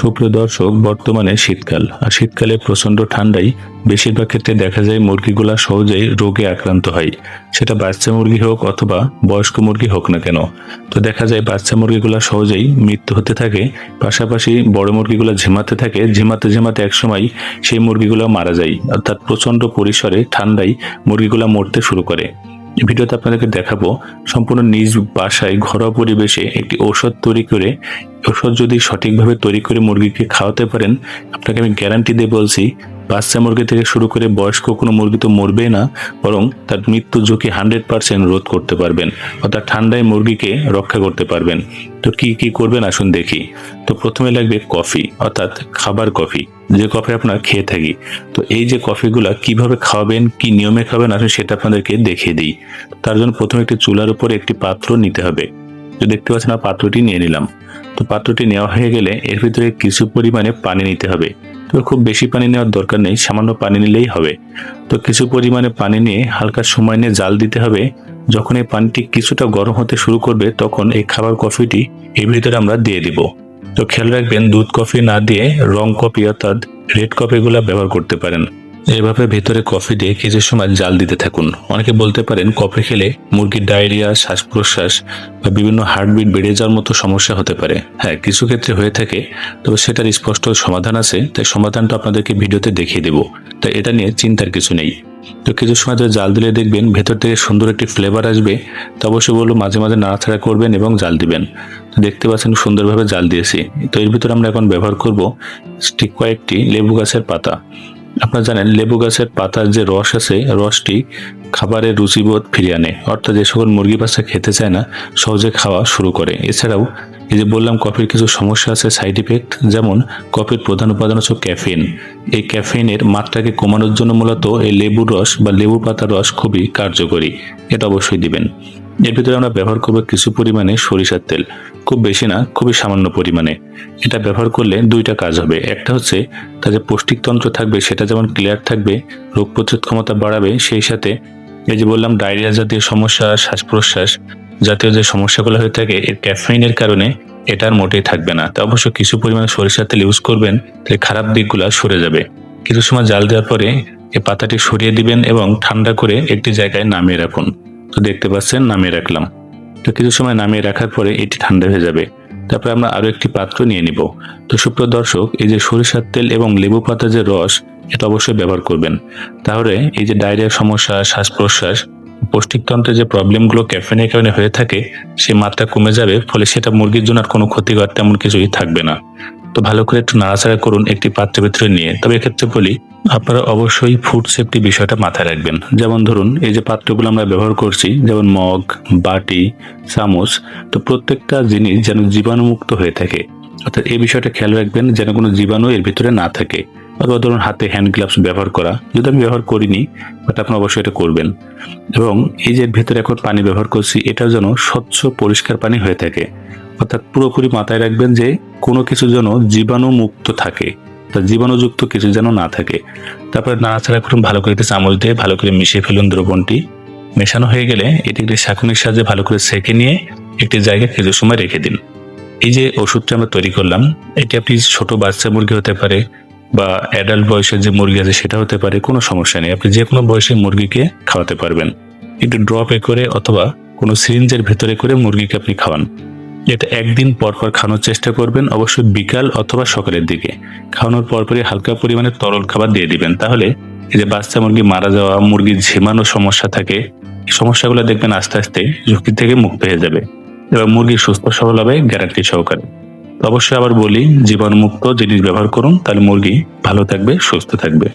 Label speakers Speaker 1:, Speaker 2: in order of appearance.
Speaker 1: সুপ্রিয় দর্শক বর্তমানে শীতকাল, আর শীতকালে প্রচণ্ড ঠান্ডায় বেশিরভাগ ক্ষেত্রে দেখা যায় মুরগিগুলা সহজেই রোগে আক্রান্ত হয়। সেটা বাচ্চা মুরগি হোক অথবা বয়স্ক মুরগি হোক না কেন। তো দেখা যায় বাচ্চা মুরগিগুলা সহজেই মৃত্যু হতে থাকে, পাশাপাশি বড় মুরগিগুলো ঝিমাতে থাকে, ঝিমাতে ঝিমাতে একসময় সেই মুরগিগুলো মারা যায়, অর্থাৎ প্রচণ্ড পরিসরে ঠান্ডায় মুরগিগুলা মরতে শুরু করে। ভিডিওতে আপনাদেরকে দেখাবো সম্পূর্ণ নিজ বাসায় ঘরোয়া পরিবেশে একটি ঔষধ তৈরি করে ওষুধ যদি সঠিকভাবে তৈরি করে মুরগিকে খাওয়াতে পারেন, আপনাকে আমি গ্যারান্টি দিয়ে বলছি, বাচ্চা মুরগি থেকে শুরু করে বয়স্ক কোনো মুরগি তো মরবে না, বরং তার মৃত্যু ঝুঁকি হান্ড্রেড পার্সেন্ট রোধ করতে পারবেন, অর্থাৎ ঠান্ডায় মুরগিকে রক্ষা করতে পারবেন। তো কি কি করবেন আসুন দেখি। তো প্রথমে লাগবে কফি, অর্থাৎ খাবার কফি। যে কফি আপনার খেয়ে থাকি। তো এই যে কফিগুলো কীভাবে খাওয়াবেন, কি নিয়মে খাবেন, আসলে সেটা আপনাদেরকে দেখিয়ে দিই। তার জন্য প্রথমে একটি চুলার উপরে একটি পাত্র নিতে হবে। তো দেখতে পাচ্ছেন আমার পাত্রটি নিয়ে নিলাম। তো পাত্রটি নেওয়া হয়ে গেলে এর ভিতরে কিছু পরিমাণে পানি নিতে হবে। তো খুব বেশি পানি নেওয়ার দরকার নেই, সামান্য পানি নিলেই হবে। তো কিছু পরিমাণে পানি নিয়ে হালকা সময় নিয়ে জাল দিতে হবে। যখন এই পানিটি কিছুটা গরম হতে শুরু করবে, তখন এই খাবার কফিটি এর ভিতরে আমরা দিয়ে দিব। তো খেয়াল রাখবেন, দুধ কফি না দিয়ে রং কফি অর্থাৎ রেড কফিগুলো ব্যবহার করতে পারেন। এভাবে ভেতরে কফি দিয়ে কিছু সময় জাল দিতে থাকুন। অনেকে বলতে পারেন, কফি খেলে মুরগির ডায়রিয়া শ্বাস প্রশ্বাস বা বিভিন্ন হার্টবিট বেড়ে যাওয়ার মতো সমস্যা হতে পারে। হ্যাঁ কিছু ক্ষেত্রে হয়ে থাকে, তবে সেটার স্পষ্ট সমাধান আছে, তাই সমাধানটা আপনাদেরকে ভিডিওতে দেখিয়ে দেব। তাই এটা নিয়ে চিন্তার কিছু নেই। তো কিছু সময় ধরে জাল দিলে দেখবেন ভেতর থেকে সুন্দর একটি ফ্লেভার আসবে। তো অবশ্যই বলব মাঝে মাঝে নাড়াছাড়া করবেন এবং জাল দিবেন। তো দেখতে পাচ্ছেন সুন্দরভাবে জাল দিয়েছি। তো এর ভিতরে আমরা এখন ব্যবহার করব ঠিক কয়েকটি লেবু গাছের পাতা। আপনারা জানেন, লেবু গাছের পাতার যে রস আছে, রসটি খাবারের রুচিবোধ ফিরিয়ে আনে। অর্থাৎ যে সকল মুরগি বাচ্চা খেতে চায় না, সহজে খাওয়া শুরু করে। এছাড়াও এই যে বললাম, কফির কিছু সমস্যা আছে সাইড ইফেক্ট যেমন কফির প্রধান উপাদান হচ্ছে ক্যাফিন এই ক্যাফিনের মাত্রাকে কমানোর জন্য মূলত এই লেবুর রস বা লেবু পাতার রস খুবই কার্যকরী। এটা অবশ্যই দিবেন। এর ভিতরে আমরা ব্যবহার করব কিছু পরিমাণে সরিষার তেল। খুব বেশি না, খুবই সামান্য পরিমাণে। এটা ব্যবহার করলে দুইটা কাজ হবে। একটা হচ্ছে যে পৌষ্টিকতন্ত্র থাকবে, সেটা যেমন ক্লিয়ার থাকবে, রোগ প্রতিরোধ ক্ষমতা বাড়াবে, সেই সাথে এই যে বললাম, ডায়রিয়া জাতীয় সমস্যা, শ্বাস প্রশ্বাস জাতীয় যে সমস্যাগুলো হয়ে থাকে, এর ক্যাফেইনের কারণে এটার মোটেই থাকবে না। তো অবশ্য কিছু পরিমাণে সরিষার তেল ইউজ করবেন, তাহলে খারাপ দিকগুলো সরে যাবে। কিছু সময় জাল দেওয়ার পরে এই পাতাটি সরিয়ে দিবেন এবং ঠান্ডা করে একটি জায়গায় নামিয়ে রাখুন। তো দেখতে পাচ্ছেন, নামিয়ে রাখলাম। তো কিছু সময় নামিয়ে রাখার পরে এটি ঠান্ডা হয়ে যাবে। তারপরে আমরা আরও একটি পাত্র নিয়ে নিব। তো সুপ্রিয় দর্শক, এই যে সরিষার তেল এবং লেবু পাতা যে রস, এটা অবশ্যই ব্যবহার করবেন। তাহলে এই যে ডায়রিয়ার সমস্যা শ্বাস প্রশ্বাস পৌষ্টিকতন্ত্রের যে প্রবলেমগুলো ক্যাফেনের কারণে হয়ে থাকে সে মাত্রা কমে যাবে, ফলে সেটা মুরগির জন্য আর কোনো ক্ষতিকর তেমন কিছুই থাকবে না। তো ভালো করে একটু নাড়াচাড়া করুন একটি পাত্রের ভিতরে নিয়ে। তবে এক্ষেত্রে বলি, আপনারা অবশ্যই ফুড সেফটি বিষয়টা মাথায় রাখবেন। যেমন ধরুন, এই যে পাত্রগুলো আমরা ব্যবহার করছি, যেমন মগ, বাটি, চামচ, তো প্রত্যেকটা জিনিস যেন জীবাণুমুক্ত হয়ে থাকে। অর্থাৎ এই বিষয়টা খেয়াল রাখবেন যেন কোনো জীবাণু এর ভিতরে না থাকে। অথবা ধরুন হাতে হ্যান্ড গ্লাভস ব্যবহার করা, যদি আমি ব্যবহার করিনি বাট আপনি অবশ্যই এটা করবেন। এবং এই যে ভেতরে এখন পানি ব্যবহার করছি এটা যেন স্বচ্ছ, পরিষ্কার পানি হয়ে থাকে। অর্থাৎ পুরোপুরি মাথায় রাখবেন যে কোনো কিছু যেন জীবাণু মুক্ত থাকে। তা জীবাণুযুক্ত কিছু যেন না থাকে। তারপরে নাড়াচাড়া করুন, ভালো করে চামচ দিয়ে ভালো করে মিশিয়ে ফেলুন দ্রবণটি। মেশানো হয়ে গেলে এটি একটি শাকুনির সাহায্যে ভালো করে সেকে নিয়ে একটি জায়গায় কিছু সময় রেখে দিন। এই যে ওষুধটা আমরা তৈরি করলাম, এটি আপনি ছোট বাচ্চা মুরগি হতে পারে বা অ্যাডাল্ট বয়সের যে মুরগি আছে সেটা হতে পারে, কোনো সমস্যা নেই। আপনি যে কোনো বয়সের মুরগিকে খাওয়াতে পারবেন। একটু ড্রপে করে অথবা কোনো সিরিঞ্জের ভেতরে করে মুরগিকে আপনি খাওয়ান। এটা একদিন পর পর খাওয়ানোর চেষ্টা করবেন অবশ্যই বিকাল অথবা সকালের দিকে। খাওয়ানোর পরপরই হালকা পরিমাণে তরল খাবার দিয়ে দিবেন। তাহলে এই যে বাচ্চা মুরগি মারা যাওয়া, মুরগির ঝিমানোর সমস্যা থাকে সমস্যাগুলো দেখবেন আস্তে আস্তে ঝুঁকি থেকে মুক্ত হয়ে যাবে এবং মুরগি সুস্থ সবল হবে গ্যারান্টি সহকারে। অবশ্যই আবার বলি, জীবাণুমুক্ত জিনিস ব্যবহার করুন, তাহলে মুরগি ভালো থাকবে, সুস্থ থাকবে।